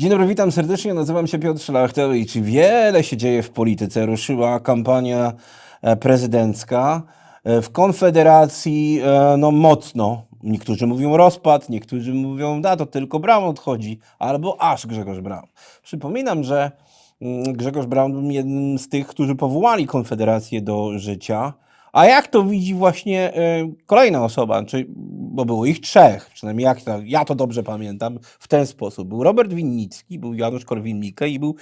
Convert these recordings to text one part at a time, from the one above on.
Dzień dobry, witam serdecznie. Nazywam się Piotr Szlachtowicz. Wiele się dzieje w polityce. Ruszyła kampania e, prezydencka. E, W Konfederacji e, no mocno. Niektórzy mówią rozpad, niektórzy mówią, da to tylko Braun odchodzi, albo aż Grzegorz Braun. Przypominam, że mm, Grzegorz Braun był jednym z tych, którzy powołali Konfederację do życia. A jak to widzi właśnie e, kolejna osoba, czy, bo było ich trzech, przynajmniej jak to, ja to dobrze pamiętam, w ten sposób. Był Robert Winnicki, był Janusz Korwin-Mikke i był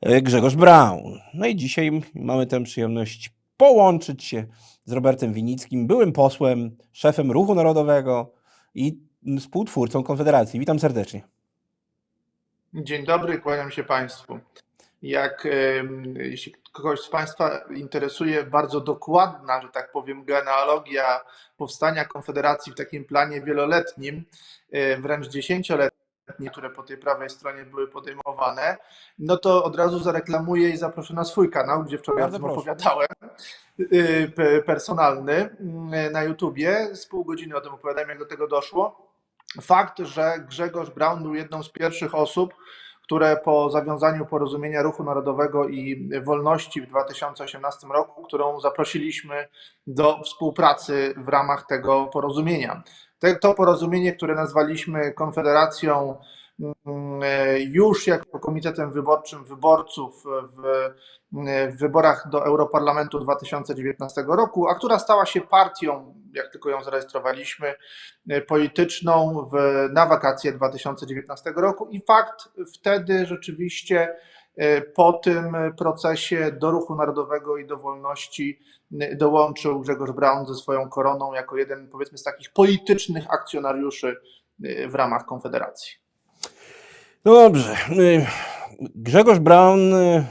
e, Grzegorz Braun. No i dzisiaj mamy tę przyjemność połączyć się z Robertem Winnickim, byłym posłem, szefem Ruchu Narodowego i współtwórcą Konfederacji. Witam serdecznie. Dzień dobry, kłaniam się Państwu. Jak jeśli kogoś z Państwa interesuje bardzo dokładna, że tak powiem, genealogia powstania Konfederacji w takim planie wieloletnim, e, wręcz dziesięcioletnim, które po tej prawej stronie były podejmowane, no to od razu zareklamuję i zaproszę na swój kanał, gdzie wczoraj o tym opowiadałem, pe- personalny mm, na YouTubie. Z pół godziny o tym opowiadałem, jak do tego doszło. Fakt, że Grzegorz Braun był jedną z pierwszych osób, które po zawiązaniu porozumienia Ruchu Narodowego i Wolności w 2018 roku, którą zaprosiliśmy do współpracy w ramach tego porozumienia. To porozumienie, które nazwaliśmy Konfederacją już jako Komitetem Wyborczym Wyborców w, w wyborach do Europarlamentu 2019 roku, a która stała się partią, jak tylko ją zarejestrowaliśmy, e, polityczną w, na wakacje 2019 roku i fakt wtedy rzeczywiście e, po tym procesie do ruchu narodowego i do wolności e, dołączył Grzegorz Braun ze swoją koroną jako jeden powiedzmy z takich politycznych akcjonariuszy e, w ramach Konfederacji. No dobrze. y, Grzegorz Braun y,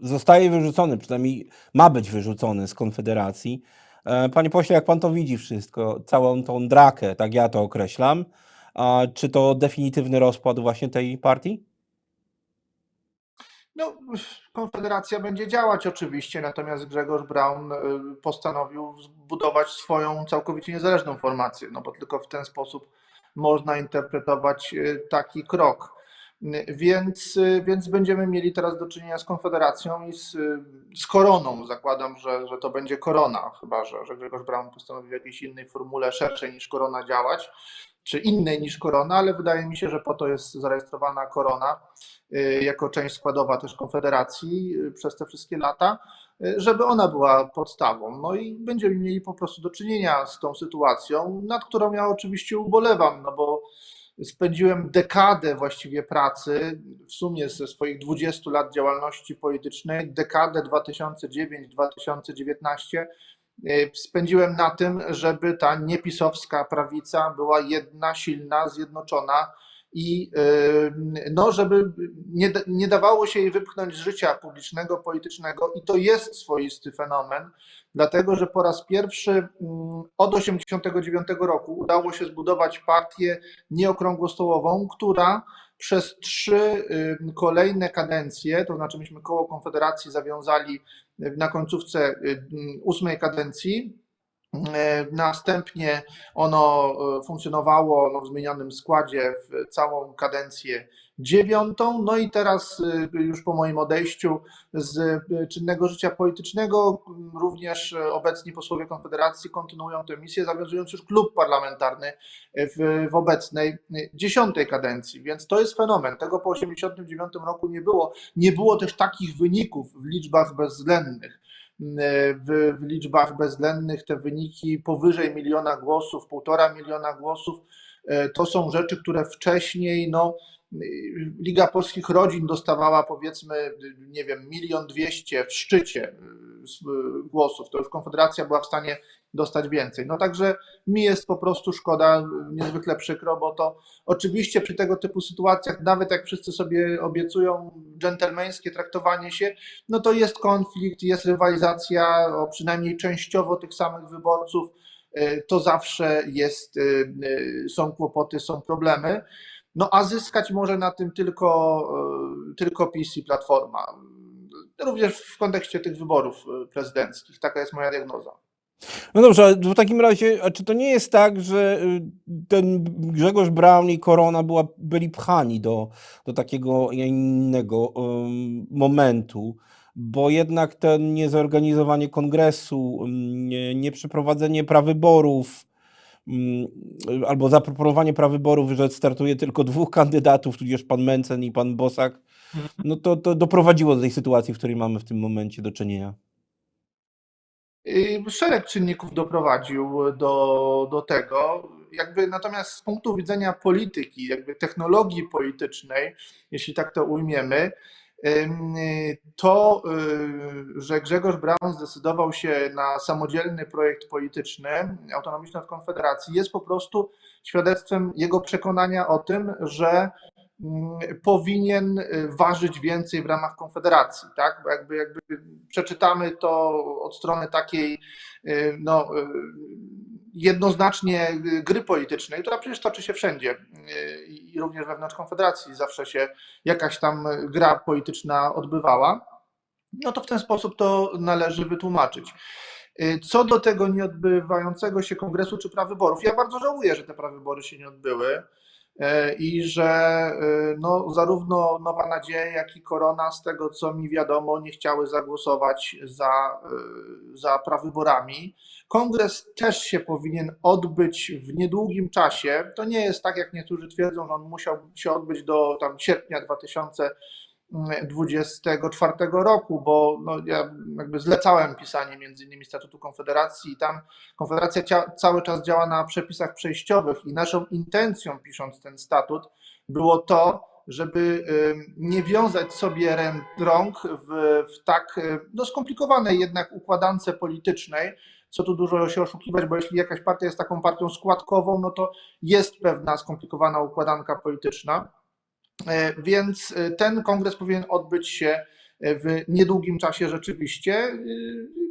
zostaje wyrzucony, przynajmniej ma być wyrzucony z Konfederacji. E, Panie pośle, jak pan to widzi wszystko, całą tą drakę, tak ja to określam, a czy to definitywny rozpad właśnie tej partii? No, Konfederacja będzie działać oczywiście, natomiast Grzegorz Braun y, postanowił zbudować swoją całkowicie niezależną formację, no bo tylko w ten sposób można interpretować taki krok. Więc, więc będziemy mieli teraz do czynienia z Konfederacją i z, z koroną. Zakładam, że, że to będzie korona, chyba że, że Grzegorz Braun postanowił w jakiejś innej formule szerszej niż korona działać, czy innej niż korona, ale wydaje mi się, że po to jest zarejestrowana korona y, jako część składowa też Konfederacji y, przez te wszystkie lata, y, żeby ona była podstawą. No i będziemy mieli po prostu do czynienia z tą sytuacją, nad którą ja oczywiście ubolewam, no bo spędziłem dekadę właściwie pracy, w sumie ze swoich 20 lat działalności politycznej, dekadę 2009-2019 y, spędziłem na tym, żeby ta niepisowska prawica była jedna, silna, zjednoczona i no, żeby nie, nie dawało się jej wypchnąć z życia publicznego, politycznego. I to jest swoisty fenomen, dlatego że po raz pierwszy od 1989 roku udało się zbudować partię nieokrągłostołową, która przez trzy kolejne kadencje, to znaczy myśmy koło Konfederacji zawiązali na końcówce ósmej kadencji, Następnie ono e, funkcjonowało no, w zmienionym składzie w całą kadencję dziewiątą. No i teraz e, już po moim odejściu z e, czynnego życia politycznego, również e, obecni posłowie Konfederacji kontynuują tę misję, zawiązując już klub parlamentarny w, w obecnej e, dziesiątej kadencji. Więc to jest fenomen. Tego po 1989 roku nie było. Nie było też takich wyników w liczbach bezwzględnych w, w liczbach bezwzględnych te wyniki powyżej miliona głosów, półtora miliona głosów, e, to są rzeczy, które wcześniej, no, Liga Polskich Rodzin dostawała powiedzmy, nie wiem, milion dwieście w szczycie e, e, głosów, to już Konfederacja była w stanie dostać więcej. No także mi jest po prostu szkoda, niezwykle przykro, bo to oczywiście przy tego typu sytuacjach, nawet jak wszyscy sobie obiecują dżentelmeńskie traktowanie się, no to jest konflikt, jest rywalizacja o przynajmniej częściowo tych samych wyborców. y, To zawsze jest, y, y, są kłopoty, są problemy. No a zyskać może na tym tylko, tylko PiS i Platforma. Również w kontekście tych wyborów prezydenckich. Taka jest moja diagnoza. No dobrze, ale w takim razie, a czy to nie jest tak, że y, ten Grzegorz Braun i Korona była, byli pchani do, do takiego innego ym, momentu, bo jednak to niezorganizowanie kongresu, ym, nie, nieprzeprowadzenie prawyborów, ym, albo zaproponowanie prawyborów, że startuje tylko dwóch kandydatów, tudzież pan Mencen i pan Bosak, no to, to doprowadziło do tej sytuacji, w której mamy w tym momencie do czynienia. Y, Szereg czynników doprowadził do, do tego. Jakby natomiast z punktu widzenia polityki, jakby technologii politycznej, jeśli tak to ujmiemy, to, y, że Grzegorz Braun zdecydował się na samodzielny projekt polityczny, autonomiczny od Konfederacji, jest po prostu świadectwem jego przekonania o tym, że powinien y, ważyć więcej w ramach Konfederacji, tak? Bo jakby, jakby przeczytamy to od strony takiej y, no, y, jednoznacznie gry politycznej, która przecież toczy się wszędzie i również wewnątrz Konfederacji zawsze się jakaś tam gra polityczna odbywała, no to w ten sposób to należy wytłumaczyć. Co do tego nieodbywającego się kongresu czy prawyborów, ja bardzo żałuję, że te prawybory się nie odbyły e, i że e, no, zarówno Nowa Nadzieja, jak i Korona, z tego co mi wiadomo, nie chciały zagłosować za, e, za prawyborami. Kongres też się powinien odbyć w niedługim czasie. To nie jest tak, jak niektórzy twierdzą, że on musiał się odbyć do tam sierpnia 2024 roku, bo no, ja jakby zlecałem pisanie między innymi Statutu Konfederacji i tam Konfederacja cia- cały czas działa na przepisach przejściowych i naszą intencją pisząc ten statut było to, żeby nie wiązać sobie rąk w, w tak y, no, skomplikowanej jednak układance politycznej, co tu dużo się oszukiwać, bo jeśli jakaś partia jest taką partią składkową, no to jest pewna skomplikowana układanka polityczna. E, Więc e, ten kongres powinien odbyć się e, w niedługim czasie rzeczywiście.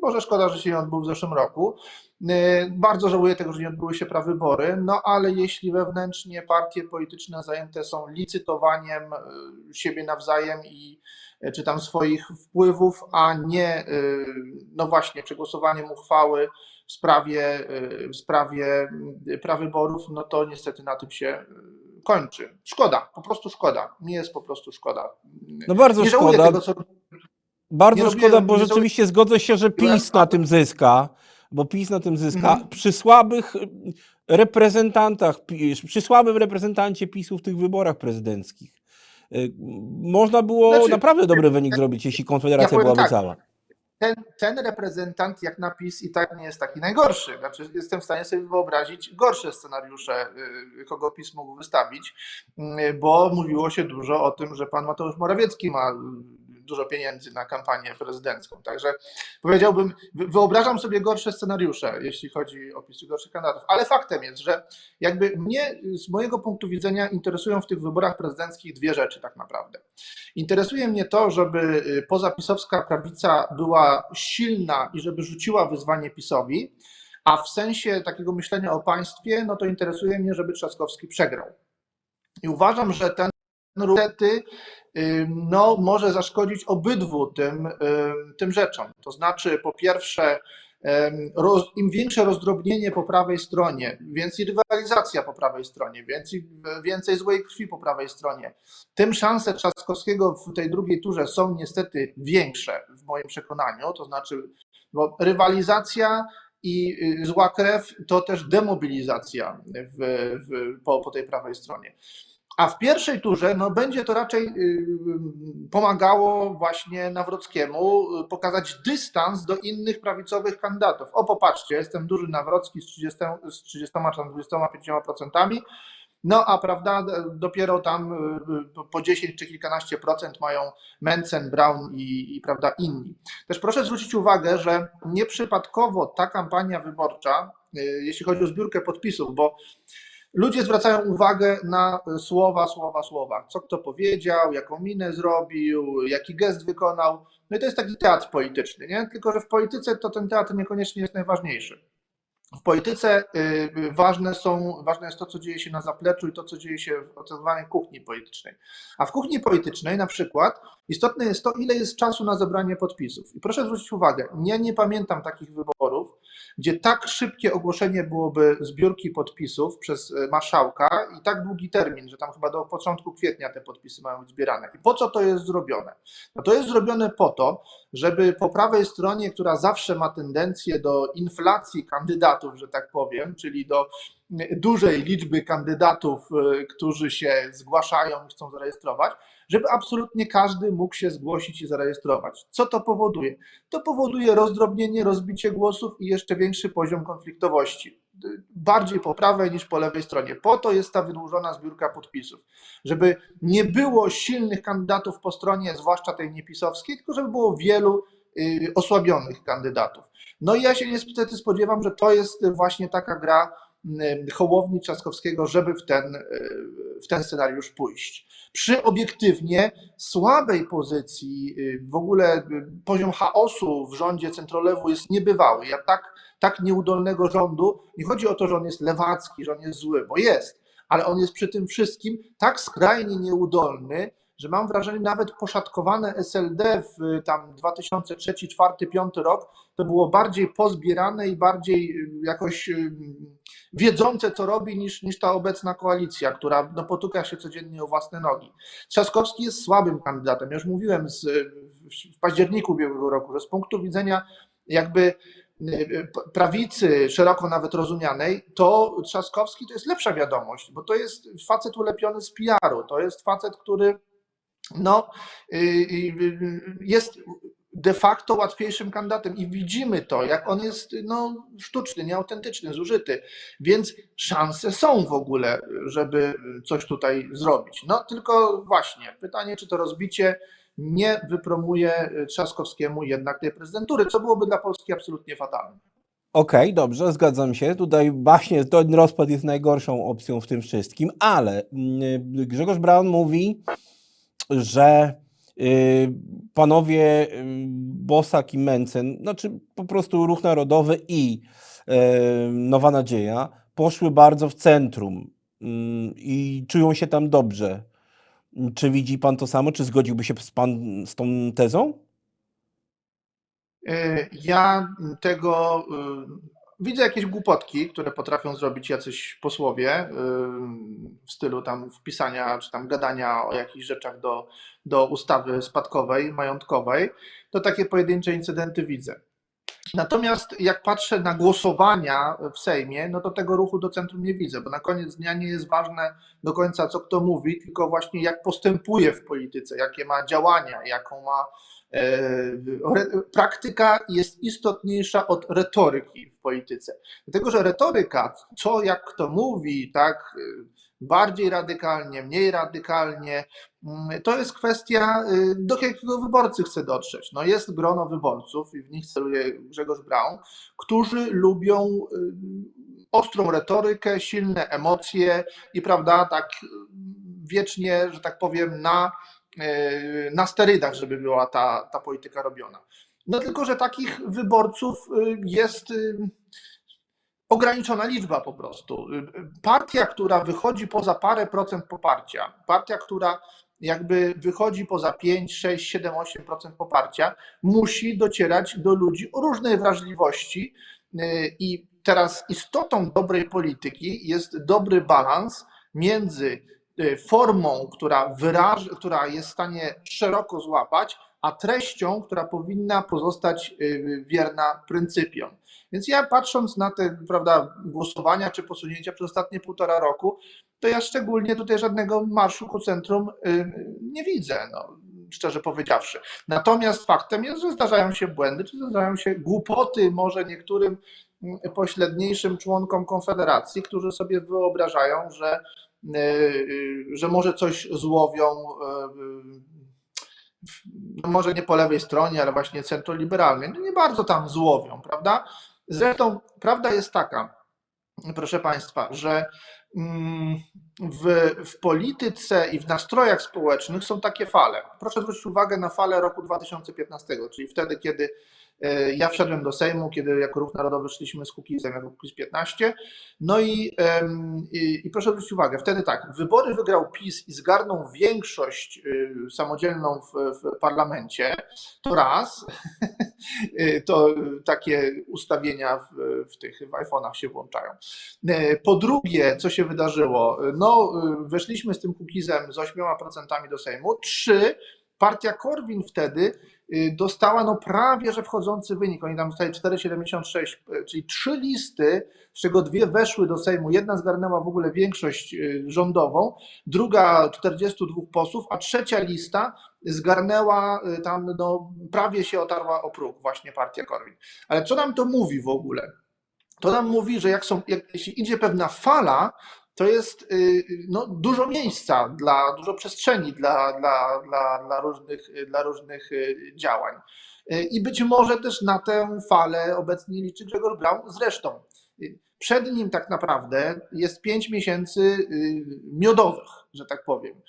Może szkoda, że się nie odbył w zeszłym roku. Bardzo żałuję tego, że nie odbyły się prawybory, no ale jeśli wewnętrznie partie polityczne zajęte są licytowaniem siebie nawzajem i czy tam swoich wpływów, a nie no właśnie przegłosowaniem uchwały w sprawie, w sprawie prawyborów, no to niestety na tym się kończy. Szkoda, po prostu szkoda. Mi jest po prostu szkoda. No bardzo nie żałuję szkoda. tego, co Bardzo Nie szkoda, robiłem- bo rzeczywiście zgodzę się, że PiS na tym zyska, bo PiS na tym zyska. Mhm. Przy słabych y, reprezentantach, przy słabym reprezentancie PiSu w tych wyborach prezydenckich y, można było Znaczy, naprawdę dobry wynik zrobić, jeśli Konfederacja powiem byłaby tak. cała. Ten, ten reprezentant jak na PiS i tak nie jest taki najgorszy. Znaczy, jestem w stanie sobie wyobrazić gorsze scenariusze, y, kogo PiS mógł wystawić, y, bo mówiło się dużo o tym, że pan Mateusz Morawiecki ma y, dużo pieniędzy na kampanię prezydencką. Także powiedziałbym, wy- wyobrażam sobie gorsze scenariusze, jeśli chodzi o PiS gorszych kandydatów. Ale faktem jest, że jakby mnie z mojego punktu widzenia interesują w tych wyborach prezydenckich dwie rzeczy tak naprawdę. Interesuje mnie to, żeby y, pozapisowska prawica była silna i żeby rzuciła wyzwanie PiSowi, a w sensie takiego myślenia o państwie, no to interesuje mnie, żeby Trzaskowski przegrał. I uważam, że ten niestety, no, może zaszkodzić obydwu tym, tym rzeczom. To znaczy, po pierwsze, roz, im większe rozdrobnienie po prawej stronie, więcej rywalizacja po prawej stronie, więcej, więcej złej krwi po prawej stronie, tym szanse Trzaskowskiego w tej drugiej turze są niestety większe w moim przekonaniu, to znaczy bo rywalizacja i y, zła krew to też demobilizacja w, w, po, po tej prawej stronie. A w pierwszej turze no, będzie to raczej y, pomagało właśnie Nawrockiemu y, pokazać dystans do innych prawicowych kandydatów. O, popatrzcie, jestem duży Nawrocki z 30, z 30 czy tam 25%, no a prawda, dopiero tam y, po 10 czy kilkanaście procent mają Mencen, Brown i, i prawda, inni. Też proszę zwrócić uwagę, że nieprzypadkowo ta kampania wyborcza, jeśli chodzi o zbiórkę podpisów, bo ludzie zwracają uwagę na słowa, słowa, słowa. Co kto powiedział, jaką minę zrobił, jaki gest wykonał. No i to jest taki teatr polityczny, nie? Tylko że w polityce to ten teatr niekoniecznie jest najważniejszy. W polityce y, ważne, są, ważne jest to, co dzieje się na zapleczu i to, co dzieje się w zwanej kuchni politycznej. A w kuchni politycznej na przykład istotne jest to, ile jest czasu na zebranie podpisów. I proszę zwrócić uwagę, ja nie pamiętam takich wyborów, gdzie tak szybkie ogłoszenie byłoby zbiórki podpisów przez y, marszałka i tak długi termin, że tam chyba do początku kwietnia te podpisy mają być zbierane. I po co to jest zrobione? No to jest zrobione po to, żeby po prawej stronie, która zawsze ma tendencję do inflacji kandydatów, że tak powiem, czyli do dużej liczby kandydatów, y, którzy się zgłaszają i chcą zarejestrować, żeby absolutnie każdy mógł się zgłosić i zarejestrować. Co to powoduje? To powoduje rozdrobnienie, rozbicie głosów i jeszcze większy poziom konfliktowości. Y, Bardziej po prawej niż po lewej stronie. Po to jest ta wydłużona zbiórka podpisów. Żeby nie było silnych kandydatów po stronie, zwłaszcza tej niepisowskiej, tylko żeby było wielu osłabionych kandydatów. No i ja się niestety spodziewam, że to jest właśnie taka gra y, Hołowni Trzaskowskiego, żeby w ten, y, w ten scenariusz pójść. Przy obiektywnie słabej pozycji, y, w ogóle y, poziom chaosu w rządzie centrolewu jest niebywały. Ja tak, tak nieudolnego rządu, nie chodzi o to, że on jest lewacki, że on jest zły, bo jest, ale on jest przy tym wszystkim tak skrajnie nieudolny, że mam wrażenie, nawet poszatkowane SLD w y, tam 2003, 2004, 2005 rok to było bardziej pozbierane i bardziej y, jakoś y, wiedzące, co robi, niż, niż ta obecna koalicja, która no, potyka się codziennie o własne nogi. Trzaskowski jest słabym kandydatem. Ja już mówiłem z, w październiku ubiegłego roku, że z punktu widzenia jakby prawicy, szeroko nawet rozumianej, to Trzaskowski to jest lepsza wiadomość, bo to jest facet ulepiony z PR-u, to jest facet, który no, y, y, jest de facto łatwiejszym kandydatem i widzimy to, jak on jest no, sztuczny, nieautentyczny, zużyty, więc szanse są w ogóle, żeby coś tutaj zrobić. No tylko właśnie, pytanie, czy to rozbicie nie wypromuje Trzaskowskiemu jednak tej prezydentury, co byłoby dla Polski absolutnie fatalne. Okej, dobrze, zgadzam się. Tutaj właśnie ten rozpad jest najgorszą opcją w tym wszystkim, ale mm, Grzegorz Braun mówi, że y, panowie y, Bosak i Mencen, znaczy po prostu Ruch Narodowy i y, Nowa Nadzieja poszły bardzo w centrum mm, i czują się tam dobrze. Czy widzi pan to samo? Czy zgodziłby się pan z tą tezą? Ja tego widzę jakieś głupotki, które potrafią zrobić jacyś posłowie y, w stylu tam wpisania czy tam gadania o jakichś rzeczach do, do ustawy spadkowej, majątkowej. To takie pojedyncze incydenty widzę. Natomiast jak patrzę na głosowania w Sejmie, no to tego ruchu do centrum nie widzę, bo na koniec dnia nie jest ważne do końca, co kto mówi, tylko właśnie jak postępuje w polityce, jakie ma działania, jaką ma praktyka jest istotniejsza od retoryki w polityce. Dlatego, że retoryka, co jak kto mówi, tak, y, bardziej radykalnie, mniej radykalnie, mm, to jest kwestia, y, do jakiego wyborcy chce dotrzeć. No jest grono wyborców, i w nich celuje Grzegorz Braun, którzy lubią y, ostrą retorykę, silne emocje i prawda, tak wiecznie, że tak powiem, na, na sterydach, żeby była ta, ta polityka robiona. No tylko, że takich wyborców y, jest y, ograniczona liczba po prostu. Partia, która wychodzi poza parę procent poparcia, partia, która jakby wychodzi poza 5, 6, 7, 8% poparcia, musi docierać do ludzi o różnej wrażliwości. y, I teraz istotą dobrej polityki jest dobry balans między y, formą, która, wyraż, która jest w stanie szeroko złapać, a treścią, która powinna pozostać y, wierna pryncypiom. Więc ja patrząc na te prawda, głosowania czy posunięcia przez ostatnie półtora roku, to ja szczególnie tutaj żadnego marszu ku centrum y, nie widzę, no, szczerze powiedziawszy. Natomiast faktem jest, że zdarzają się błędy, czy zdarzają się głupoty może niektórym mm, pośredniejszym członkom Konfederacji, którzy sobie wyobrażają, że, y, y, że może coś złowią y, no może nie po lewej stronie, ale właśnie centroliberalnej, no nie bardzo tam złowią, prawda? Zresztą prawda jest taka, proszę Państwa, że mm, w, w polityce i w nastrojach społecznych są takie fale. Proszę zwrócić uwagę na falę roku 2015, czyli wtedy, kiedy Ja wszedłem do Sejmu, kiedy jako Ruch Narodowy szliśmy z Kukizem, jako Kukiz 15. No i, i, i proszę zwrócić uwagę, wtedy tak, wybory wygrał PiS i zgarnął większość y, samodzielną w, w parlamencie, to raz, y, to takie ustawienia w, w tych w iPhone'ach się włączają. E, Po drugie, co się wydarzyło? No, y, weszliśmy z tym Kukizem z 8% do Sejmu. Trzy, partia Korwin wtedy y, dostała no prawie że wchodzący wynik. Oni tam dostali 4,76, y, czyli trzy listy, z czego dwie weszły do Sejmu. Jedna zgarnęła w ogóle większość y, rządową, druga 42 posłów, a trzecia lista zgarnęła tam, no prawie się otarła o próg właśnie partia Korwin. Ale co nam to mówi w ogóle? To nam mówi, że jak są, jak, jeśli idzie pewna fala, to jest y, no, dużo miejsca, dla, dużo przestrzeni dla, dla, dla, dla, różnych, dla różnych y, działań. Y, I być może też na tę falę obecnie liczy Grzegorz Braun. Zresztą przed nim tak naprawdę jest pięć miesięcy miodowych, że tak powiem.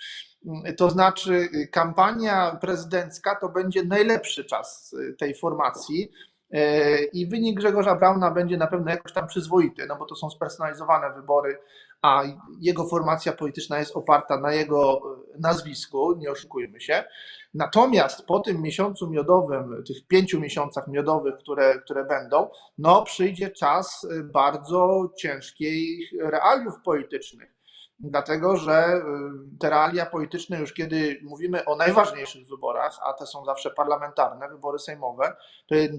To znaczy, kampania prezydencka to będzie najlepszy czas tej formacji. E, I wynik Grzegorza Brauna będzie na pewno jakoś tam przyzwoity, no bo to są spersonalizowane wybory, a jego formacja polityczna jest oparta na jego e, nazwisku, nie oszukujmy się. Natomiast po tym miesiącu miodowym, tych pięciu miesiącach miodowych, które, które będą, no przyjdzie czas e, bardzo ciężkich realiów politycznych. Dlatego, że y, te realia polityczne, już kiedy mówimy o najważniejszych wyborach, a te są zawsze parlamentarne, wybory sejmowe,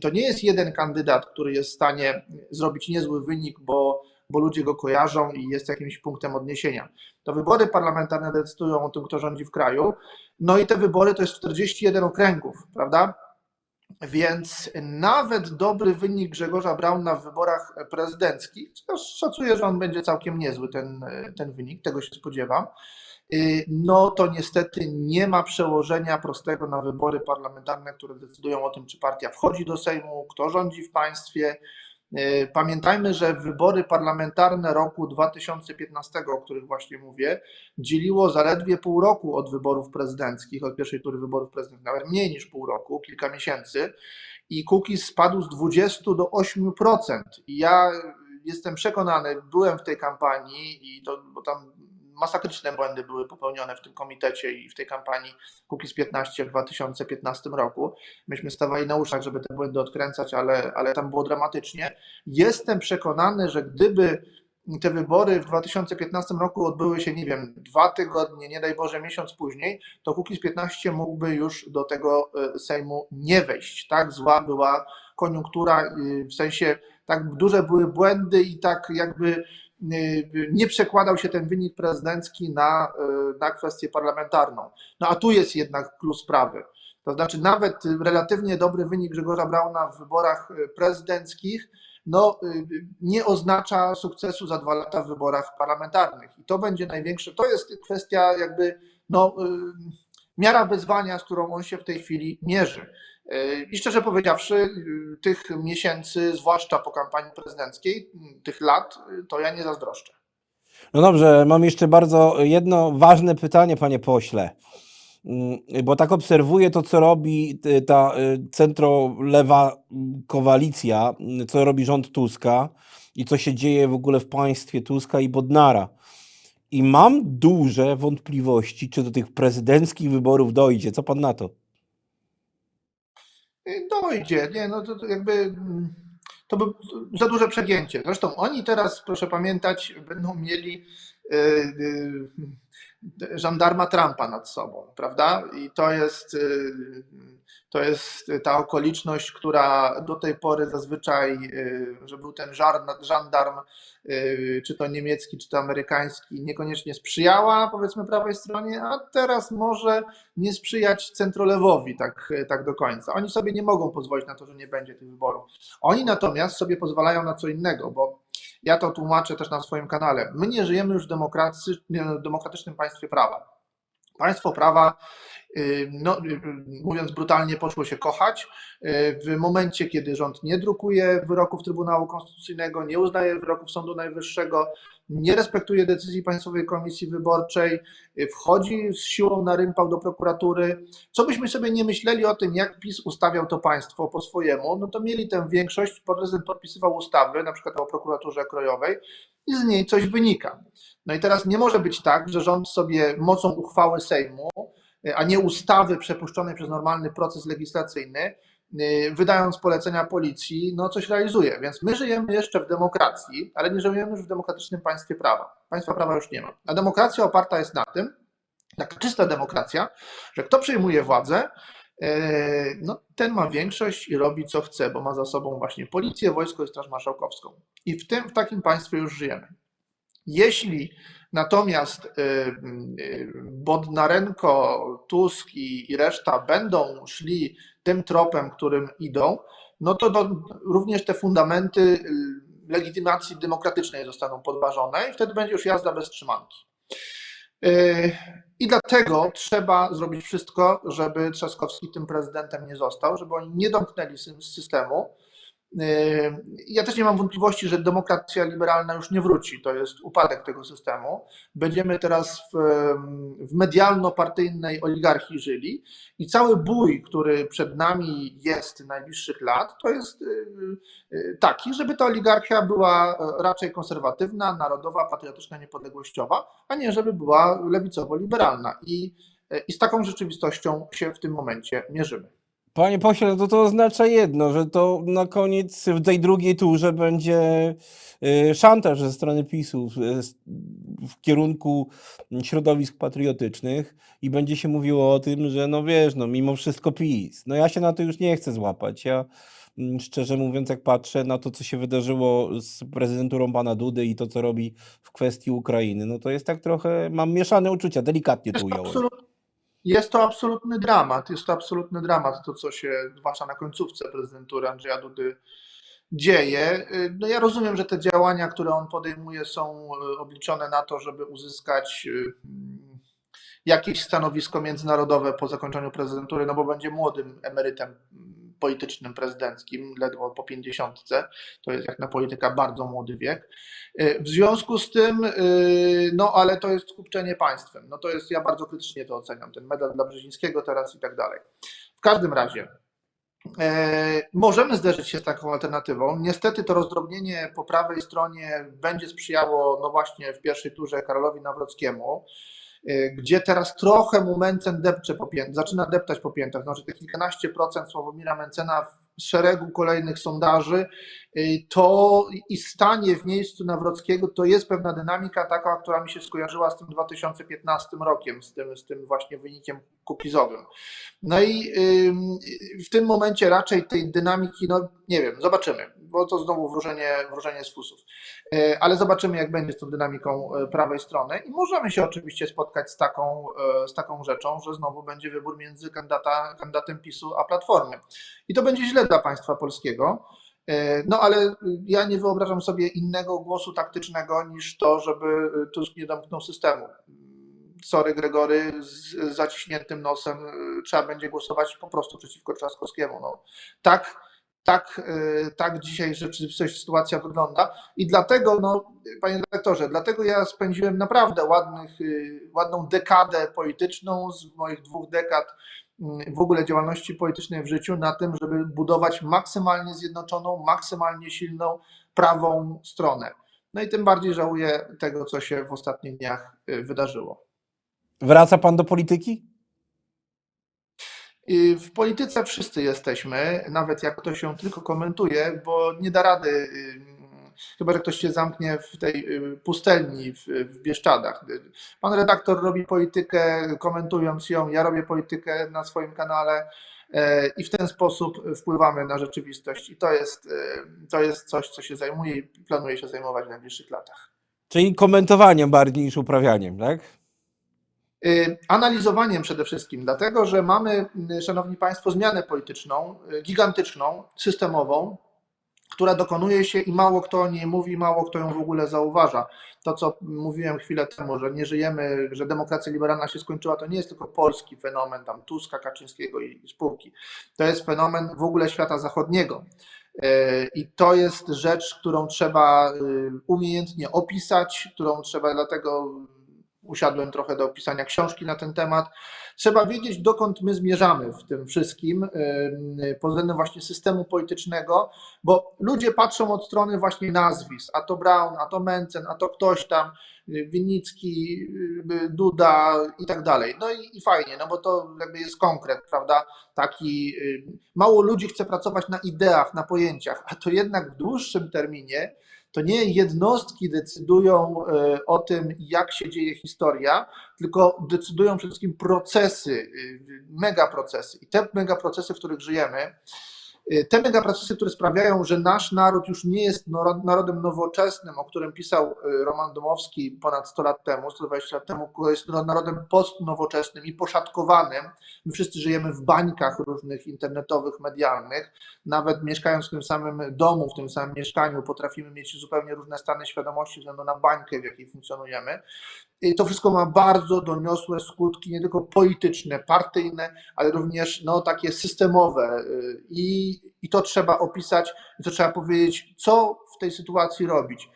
to, nie jest jeden kandydat, który jest w stanie zrobić niezły wynik, bo, bo ludzie go kojarzą i jest jakimś punktem odniesienia. To wybory parlamentarne decydują o tym, kto rządzi w kraju. No i te wybory to jest 41 okręgów, prawda? Więc nawet dobry wynik Grzegorza Brauna w wyborach prezydenckich, szacuję, że on będzie całkiem niezły, ten, ten wynik, tego się spodziewam, y, no to niestety nie ma przełożenia prostego na wybory parlamentarne, które decydują o tym, czy partia wchodzi do Sejmu, kto rządzi w państwie. Y, Pamiętajmy, że wybory parlamentarne roku 2015, o których właśnie mówię, dzieliło zaledwie pół roku od wyborów prezydenckich, od pierwszej tury wyborów prezydenckich, nawet mniej niż pół roku, kilka miesięcy. I Kukiz spadł z 20 do 8%. I ja jestem przekonany, byłem w tej kampanii i to, bo tam masakryczne błędy były popełnione w tym komitecie i w tej kampanii Kukiz 15 w 2015 roku. Myśmy stawali na uszach, żeby te błędy odkręcać, ale, ale tam było dramatycznie. Jestem przekonany, że gdyby te wybory w 2015 roku odbyły się, nie wiem, dwa tygodnie, nie daj Boże, miesiąc później, to Kukiz 15 mógłby już do tego e, Sejmu nie wejść. Tak zła była koniunktura, y, w sensie tak duże były błędy i tak jakby nie przekładał się ten wynik prezydencki na, y, na kwestię parlamentarną. No a tu jest jednak plus sprawy. To znaczy nawet relatywnie dobry wynik Grzegorza Brauna w wyborach y, prezydenckich no, y, nie oznacza sukcesu za dwa lata w wyborach parlamentarnych. I to będzie największe, to jest kwestia jakby no, y, miara wyzwania, z którą on się w tej chwili mierzy. Y, I szczerze powiedziawszy, y, tych miesięcy, zwłaszcza po kampanii prezydenckiej, tych lat, y, to ja nie zazdroszczę. No dobrze, mam jeszcze bardzo jedno ważne pytanie, panie pośle. Mm, Bo tak obserwuję to, co robi y, ta centrolewa koalicja, co robi rząd Tuska i co się dzieje w ogóle w państwie Tuska i Bodnara. I mam duże wątpliwości, czy do tych prezydenckich wyborów dojdzie. Co pan na to? Dojdzie, nie, no to, to jakby mm, to by za duże przegięcie. Zresztą oni teraz, proszę pamiętać, będą mieli y, y, żandarma Trumpa nad sobą, prawda? I to jest, y, to jest ta okoliczność, która do tej pory zazwyczaj, y, że był ten żandarm, y, czy to niemiecki, czy to amerykański, niekoniecznie sprzyjała, powiedzmy, prawej stronie, a teraz może nie sprzyjać centrolewowi tak, tak do końca. Oni sobie nie mogą pozwolić na to, że nie będzie tych wyborów. Oni natomiast sobie pozwalają na co innego, bo ja to tłumaczę też na swoim kanale. My nie żyjemy już w demokratycznym państwie prawa. Państwo prawa y, no, y, mówiąc brutalnie, poszło się kochać. Y, W momencie, kiedy rząd nie drukuje wyroków Trybunału Konstytucyjnego, nie uznaje wyroków Sądu Najwyższego, nie respektuje decyzji Państwowej Komisji Wyborczej, y, wchodzi z siłą na rympał do prokuratury. Co byśmy sobie nie myśleli o tym, jak PiS ustawiał to państwo po swojemu, no to mieli tę większość, prezydent podpisywał ustawy, na przykład o prokuraturze krajowej i z niej coś wynika. No i teraz nie może być tak, że rząd sobie mocą uchwały Sejmu, y, a nie ustawy przepuszczonej przez normalny proces legislacyjny, wydając polecenia policji, no coś realizuje. Więc my żyjemy jeszcze w demokracji, ale nie żyjemy już w demokratycznym państwie prawa. Państwa prawa już nie ma. A demokracja oparta jest na tym, taka czysta demokracja, że kto przejmuje władzę, e, no, ten ma większość i robi co chce, bo ma za sobą właśnie policję, wojsko i straż marszałkowską. I w, tym, w takim państwie już żyjemy. Jeśli natomiast y, y, Bodnarenko, Tusk i, reszta będą szli tym tropem, którym idą, no to do, również te fundamenty y, legitymacji demokratycznej zostaną podważone i wtedy będzie już jazda bez trzymanki. I dlatego trzeba zrobić wszystko, żeby Trzaskowski tym prezydentem nie został, żeby oni nie domknęli systemu. Ja też nie mam wątpliwości, że demokracja liberalna już nie wróci. To jest upadek tego systemu. Będziemy teraz w, w medialno-partyjnej oligarchii żyli i cały bój, który przed nami jest najbliższych lat, to jest y, y, taki, żeby ta oligarchia była e, raczej konserwatywna, narodowa, patriotyczna, niepodległościowa, a nie żeby była lewicowo-liberalna. I, e, I z taką rzeczywistością się w tym momencie mierzymy. Panie pośle, no to to oznacza jedno, że to na koniec w tej drugiej turze będzie y, szantaż ze strony PiSu w, kierunku środowisk patriotycznych i będzie się mówiło o tym, że no wiesz, no mimo wszystko PiS. No ja się na to już nie chcę złapać. Ja mm, szczerze mówiąc, jak patrzę na to, co się wydarzyło z prezydenturą pana Dudy i to, co robi w kwestii Ukrainy, no to jest tak trochę, mam mieszane uczucia, delikatnie to, ująłem. Jest to absolutny dramat. Jest to absolutny dramat, to co się, zwłaszcza na końcówce prezydentury Andrzeja Dudy dzieje. No ja rozumiem, że te działania, które on podejmuje, są y, obliczone na to, żeby uzyskać mm, jakieś stanowisko międzynarodowe po zakończeniu prezydentury, no bo będzie młodym emerytem politycznym, prezydenckim, ledwo po pięćdziesiątce. To jest jak na polityka bardzo młody wiek. Y, W związku z tym, y, no ale to jest kupczenie państwem. No to jest, ja bardzo krytycznie to oceniam, ten medal dla Brzezińskiego teraz i tak dalej. W każdym razie, e, możemy zderzyć się z taką alternatywą. Niestety to rozdrobnienie po prawej stronie będzie sprzyjało, no właśnie w pierwszej turze Karolowi Nawrockiemu, y, gdzie teraz trochę mu Mencen depcze po pię- zaczyna deptać po piętach, znaczy te kilkanaście procent Sławomira Mencena w szeregu kolejnych sondaży, y, to i stanie w miejscu Nawrockiego, to jest pewna dynamika taka, która mi się skojarzyła z tym 2015 rokiem, z tym, z tym właśnie wynikiem kukizowym. No i w tym momencie raczej tej dynamiki, no nie wiem, zobaczymy, bo to znowu wróżenie, wróżenie z fusów. E, Ale zobaczymy, jak będzie z tą dynamiką e, prawej strony i możemy się oczywiście spotkać z taką, e, z taką rzeczą, że znowu będzie wybór między kandydata, kandydatem PiSu a Platformy. I to będzie źle dla państwa polskiego. No ale ja nie wyobrażam sobie innego głosu taktycznego niż to, żeby Tusk nie domknął systemu. Sorry Gregory, z zaciśniętym nosem e, trzeba będzie głosować po prostu przeciwko Trzaskowskiemu. No, tak, tak, e, tak dzisiaj rzeczywistość, sytuacja wygląda i dlatego, no, panie dyrektorze, dlatego ja spędziłem naprawdę ładnych, e, ładną dekadę polityczną z moich dwóch dekad w ogóle działalności politycznej w życiu na tym, żeby budować maksymalnie zjednoczoną, maksymalnie silną prawą stronę. No i tym bardziej żałuję tego, co się w ostatnich dniach wydarzyło. Wraca pan do polityki? W polityce wszyscy jesteśmy, nawet jak ktoś ją tylko komentuje, bo nie da rady, chyba że ktoś się zamknie w tej y, pustelni w, w Bieszczadach. Pan redaktor robi politykę, komentując ją, ja robię politykę na swoim kanale e, i w ten sposób wpływamy na rzeczywistość. I to jest, y, to jest coś, co się zajmuje i planuje się zajmować w najbliższych latach. Czyli komentowaniem bardziej niż uprawianiem, tak? Y, Analizowaniem przede wszystkim, dlatego że mamy, y, Szanowni Państwo, zmianę polityczną, y, gigantyczną, systemową, która dokonuje się i mało kto o niej mówi, mało kto ją w ogóle zauważa. To, co mówiłem chwilę temu, że nie żyjemy, że demokracja liberalna się skończyła, to nie jest tylko polski fenomen tam Tuska, Kaczyńskiego i spółki. To jest fenomen w ogóle świata zachodniego. I to jest rzecz, którą trzeba umiejętnie opisać, którą trzeba, dlatego usiadłem trochę do opisania książki na ten temat. Trzeba wiedzieć, dokąd my zmierzamy w tym wszystkim, pod względem właśnie systemu politycznego, bo ludzie patrzą od strony właśnie nazwisk, a to Brown, a to Mencen, a to ktoś tam, y, Winnicki, y, Duda i tak dalej. No i, i fajnie, no bo to jakby jest konkret, prawda? Taki, mało ludzi chce pracować na ideach, na pojęciach, a to jednak w dłuższym terminie to nie jednostki decydują y, o tym, jak się dzieje historia, tylko decydują przede wszystkim procesy, y, megaprocesy. I te megaprocesy, w których żyjemy, te megaprocesy, które sprawiają, że nasz naród już nie jest naro- narodem nowoczesnym, o którym pisał y, Roman Domowski ponad 100 lat temu, 120 lat temu, jest narodem postnowoczesnym i poszatkowanym. My wszyscy żyjemy w bańkach różnych internetowych, medialnych. Nawet mieszkając w tym samym domu, w tym samym mieszkaniu, potrafimy mieć zupełnie różne stany świadomości względu na bańkę, w jakiej funkcjonujemy. I to wszystko ma bardzo doniosłe skutki, nie tylko polityczne, partyjne, ale również no, takie systemowe. y, I, I to trzeba opisać, i to trzeba powiedzieć, co w tej sytuacji robić.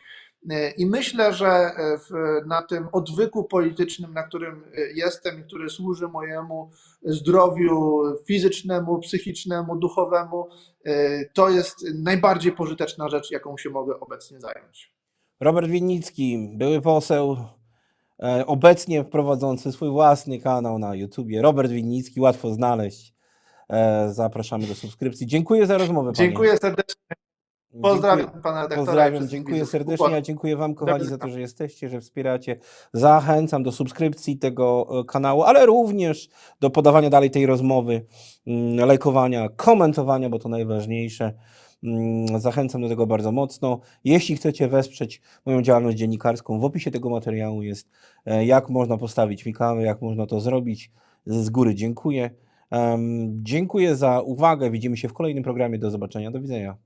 Y, I myślę, że y, w, na tym odwyku politycznym, na którym y, jestem i który służy mojemu zdrowiu fizycznemu, psychicznemu, duchowemu, y, to jest najbardziej pożyteczna rzecz, jaką się mogę obecnie zająć. Robert Winnicki, były poseł, e, obecnie prowadzący swój własny kanał na YouTubie. Robert Winnicki, łatwo znaleźć. E, Zapraszamy do subskrypcji. Dziękuję za rozmowę. Panie. Dziękuję serdecznie. Dziękuję. Pozdrawiam pana redaktora. Pozdrawiam, dziękuję serdecznie. Ja dziękuję Wam, kochani, za to, że jesteście, że wspieracie. Zachęcam do subskrypcji tego e, kanału, ale również do podawania dalej tej rozmowy, mm, lajkowania, komentowania, bo to najważniejsze. Mm, Zachęcam do tego bardzo mocno. Jeśli chcecie wesprzeć moją działalność dziennikarską, w opisie tego materiału jest, e, jak można postawić mi kawę, jak można to zrobić. Z góry dziękuję. Dziękuję za uwagę. Widzimy się w kolejnym programie. Do zobaczenia. Do widzenia.